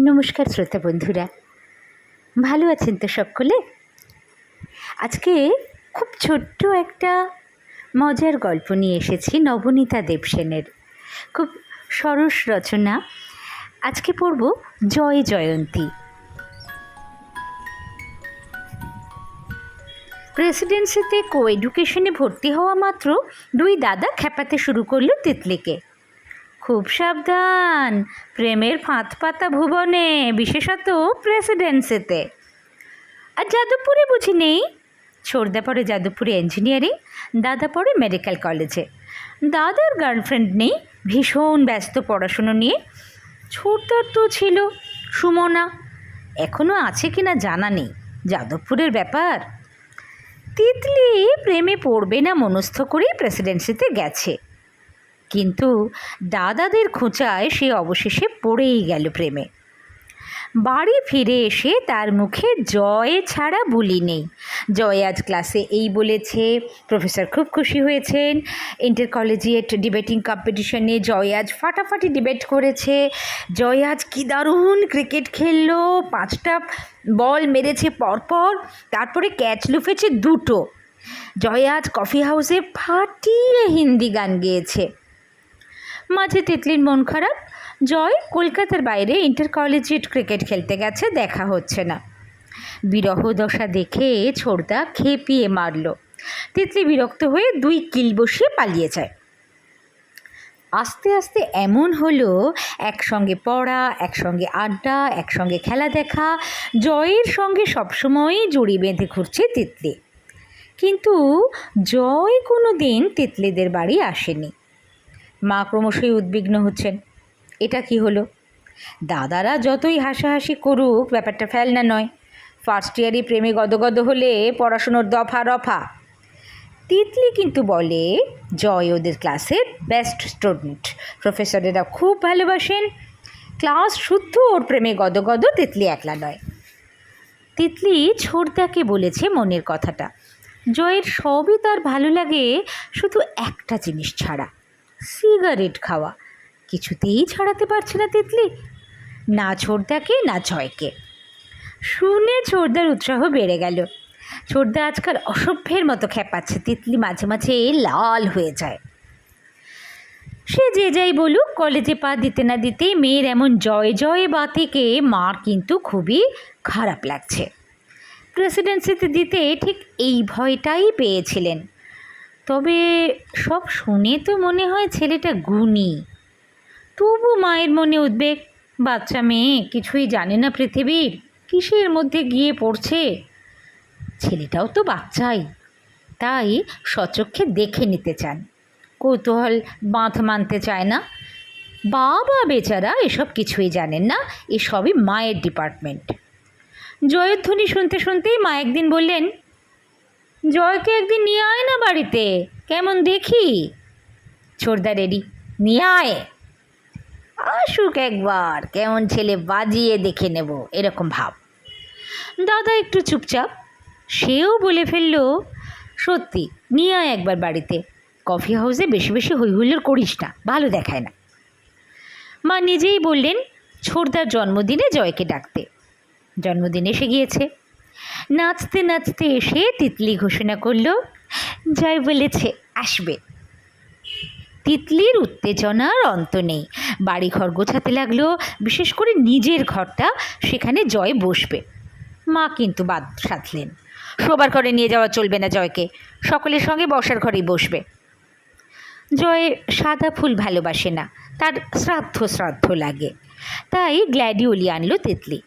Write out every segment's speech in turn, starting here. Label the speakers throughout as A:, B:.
A: নমস্কার শ্রোতা বন্ধুরা। ভালো আছেন তো সকলে? আজকে খুব ছোট্ট একটা মজার গল্প নিয়ে এসেছি নবনীতা দেবসেনের। খুব সরস রচনা। আজকে পড়ব জয় জয়ন্তী। প্রেসিডেন্সিতে কো এডুকেশনে ভর্তি হওয়া মাত্র দুই দাদা খেপাতে শুরু করল তিতলিকে। খুব সাবধান। প্রেমের ফাঁদ পাতা ভুবনে, বিশেষত প্রেসিডেন্সিতে। আর যাদবপুরে বুঝি নেই? ছোড়দা পড়ে যাদবপুরে ইঞ্জিনিয়ারিং দাদা পড়ে মেডিকেল কলেজে দাদার গার্লফ্রেন্ড নেই, ভীষণ ব্যস্ত পড়াশুনো নিয়ে। ছোটদার তো ছিল সুমনা। এখনও আছে কি না জানা নেই, যাদবপুরের ব্যাপার। তিতলি প্রেমে পড়বে না, মনস্থ করেই প্রেসিডেন্সিতে গেছে। কিন্তু দাদাদের খোঁচায় সে অবশেষে পড়েই গেল প্রেমে। বাড়ি ফিরে এসে তার মুখে জয় ছাড়া বুলি নেই। জয় আজ ক্লাসে এই বলেছে, প্রফেসর খুব খুশি হয়েছেন, ইন্টার কলেজিয়েট ডিবেটিং কম্পিটিশনে জয় আজ ফাটাফাটি ডিবেট করেছে, জয় আজ কী দারুণ ক্রিকেট খেললো, পাঁচটা বল মেরেছে পরপর, তারপরে ক্যাচ লুফেছে দুটো। জয় আজ কফি হাউসে ফাটিয়ে হিন্দি গান গেয়েছে। মাঝে তিতলির মন খারাপ। জয় কলকাতার বাইরে ইন্টার কলেজিয়েট ক্রিকেট খেলতে গেছে, দেখা হচ্ছে না। বিরহ দশা দেখে ছোড়দা খেপিয়ে মারল। তিতলি বিরক্ত হয়ে দুই কিল বসিয়ে পালিয়ে যায়। আস্তে আস্তে এমন হলো, একসঙ্গে পড়া, একসঙ্গে আড্ডা, একসঙ্গে খেলা দেখা, জয়ের সঙ্গে সবসময়ই জড়ি বেঁধে ঘুরছে তিতলি। কিন্তু জয় কোনো দিন তিতলিদের বাড়ি আসেনি। মা ক্রমশই উদ্বিগ্ন হচ্ছেন। এটা কি হলো? দাদারা যতই হাসাহাসি করুক, ব্যাপারটা ফেলনা নয়। ফার্স্ট ইয়ারই প্রেমে গদগদ হলে পড়াশুনোর দফা রফা। তিতলি কিন্তু বলে, জয় ওদের ক্লাসের বেস্ট স্টুডেন্ট প্রফেসরেরা খুব ভালোবাসেন। ক্লাস শুদ্ধ ওর প্রেমে গদগদ, তিতলি একলা নয়। তিতলি ছোটদাকে বলেছে মনের কথাটা। জয়ের সবই তার ভালো লাগে, শুধু একটা জিনিস ছাড়া। সিগারেট খাওয়া। কিছুতেই ছাড়াতে পারছে না তিতলি। না ছোটদাকে, না ছয়কে শুনে ছোটদার উৎসাহ বেড়ে গেল। ছোটদা আজকাল অসভ্যের মতো খেপাচ্ছে তিতলি মাঝে মাঝে লাল হয়ে যায়। সে যে যাই বলুক, কলেজে পা দিতে না দিতেই মেয়ের এমন জয় জয় বা থেকে মার কিন্তু খুবই খারাপ লাগছে। প্রেসিডেন্সিতে দিতে ঠিক এই ভয়টাই পেয়েছিলেন। তবে সব শুনে তো মনে হয় ছেলেটা গুণী। তবু মায়ের মনে উদ্বেগ, বাচ্চা মেয়ে কিছুই জানে না পৃথিবীর, কিসের মধ্যে গিয়ে পড়ছে? ছেলেটাও তো বাচ্চাই, তাই সচক্ষে দেখে নিতে চান। কৌতূহল বাঁধ মানতে চায় না। বাবা বেচারা এসব কিছুই জানেন না, এসবই মায়ের ডিপার্টমেন্ট। জয়ধ্বনি শুনতে শুনতেই মা একদিন বললেন জয়কে একদিন নিয়ে আয় না বাড়িতে। কেমন দেখি? ছোটদা রেডি, নিয়ে আয়। আসুক একবার, কেমন ছেলে বাজিয়ে দেখে নেব, এরকম ভাব। দাদা একটু চুপচাপ, সেও বলে ফেলল, সত্যি, নিয়ে আয় একবার বাড়িতে। কফি হাউসে বেশি বেশি হৈহুল্লোর করিস না, ভালো দেখায় না। মা নিজেই বললেন, ছোটদার জন্মদিনে জয়কে ডাকতে। জন্মদিন এসে গিয়েছে। নাচতে নাচতে এসে তিতলি ঘোষণা করল জয় বলেছে, আসবে। তিতলির উত্তেজনার অন্ত নেই। বাড়ি ঘর গোছাতে লাগল, বিশেষ করে নিজের ঘরটা, সেখানে জয় বসবে। মা কিন্তু বাদ সাধলেন। শোবার ঘরে নিয়ে যাওয়া চলবে না জয়কে, সকলের সঙ্গে বসার ঘরেই বসবে। জয় সাদা ফুল ভালোবাসে না, তার শ্রাদ্ধ শ্রাদ্ধ লাগে। তাই গ্ল্যাডিওলি আনলো তিতলি।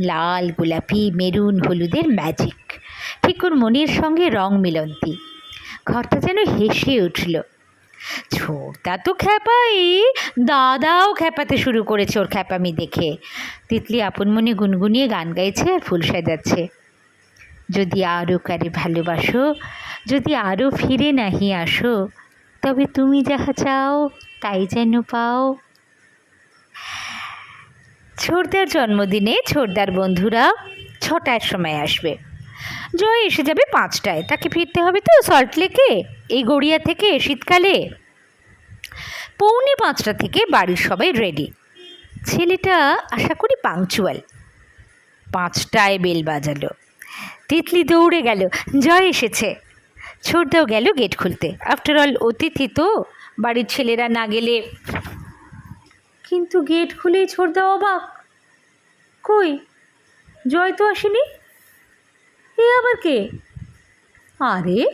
A: লাল, গোলাপি, মেরুন, হলুদের ম্যাজিক ঠিক ওর মনের সঙ্গে রং মিলন্তি। ঘরটা যেন হেসে উঠল। ছোটা তো খ্যাপাই। দাদাও খ্যাপাতে শুরু করেছে ওর খ্যাপামি দেখে। তিতলি আপন মনে গুনগুনিয়ে গান গাইছে আর ফুল সাজাচ্ছে। যদি আরও কারে ভালোবাসো, যদি আরও ফিরে নাহি আসো, তবে তুমি যাহা চাও, তাই যেন পাও। ছোটদার জন্মদিনে ছোটদার বন্ধুরা ছটার সময় আসবে। জয় এসে যাবে পাঁচটায়। তাকে ফিরতে হবে তো সল্টলেকে এই গড়িয়া থেকে শীতকালে। পৌনে পাঁচটা থেকে বাড়ির সবাই রেডি ছেলেটা আশা করি পাংচুয়াল পাঁচটায় বেল বাজালো। তিতলি দৌড়ে গেল, জয় এসেছে। ছোটদাও গেল গেট খুলতে। আফটার অল অতিথি তো, বাড়ির ছেলেরা না গেলে কিন্তু গেট খুলেই ছোটদা অবাক। কই? জয় তো আসেনি? এ আবার কে? আরে?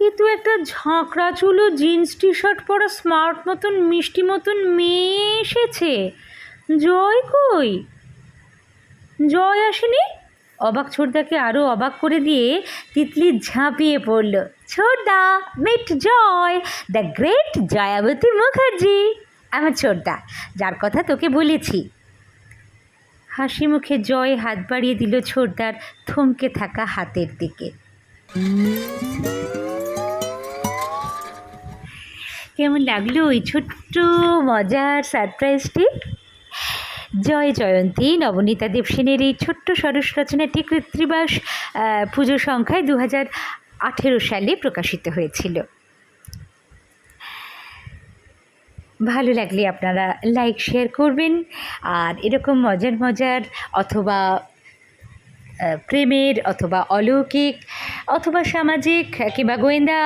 A: এ তো একটা ঝাঁকড়া চুলো, জিন্স টি শার্ট পরা স্মার্ট মতন, মিষ্টি মতন মেয়ে এসেছে। জয় কই? জয় আসেনি? অবাক ছোটদাকে আরও অবাক করে দিয়ে তিতলি ঝাঁপিয়ে পড়ল। ছোটদা, meet Joy, the great Joyaboti Mukherjee. আমার ছোটদা যার কথা তোকে বলেছি। হাসি মুখে জয় হাত বাড়িয়ে দিল ছোটদার থমকে থাকা হাতের দিকে। কেমন লাগল ওই ছোট্ট মজার সারপ্রাইজটি জয় জয়ন্তী, নবনীতা দেবসেনের এই ছোট্ট সরস রচনাটি কৃত্রিবাস পুজো সংখ্যায় দু আঠেরো সালে প্রকাশিত হয়েছিল। ভালো লাগলে আপনারা লাইক শেয়ার করবেন। আর এরকম মজার মজার অথবা প্রেমের অথবা অলৌকিক অথবা সামাজিক কিংবা গোয়েন্দা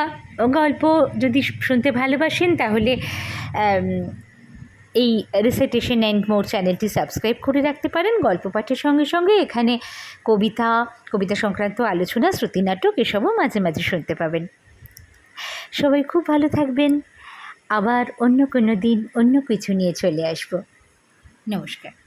A: গল্প যদি শুনতে ভালোবাসেন, তাহলে এই রিসাইটেশন অ্যান্ড মোর চ্যানেলটি সাবস্ক্রাইব করে রাখতে পারেন। গল্প পাঠের সঙ্গে সঙ্গে এখানে কবিতা কবিতা সংক্রান্ত আলোচনা শ্রুতি নাটক এসবও মাঝে মাঝে শুনতে পাবেন। সবাই খুব ভালো থাকবেন। আবার অন্য কোনো দিন অন্য কিছু নিয়ে চলে আসব। নমস্কার।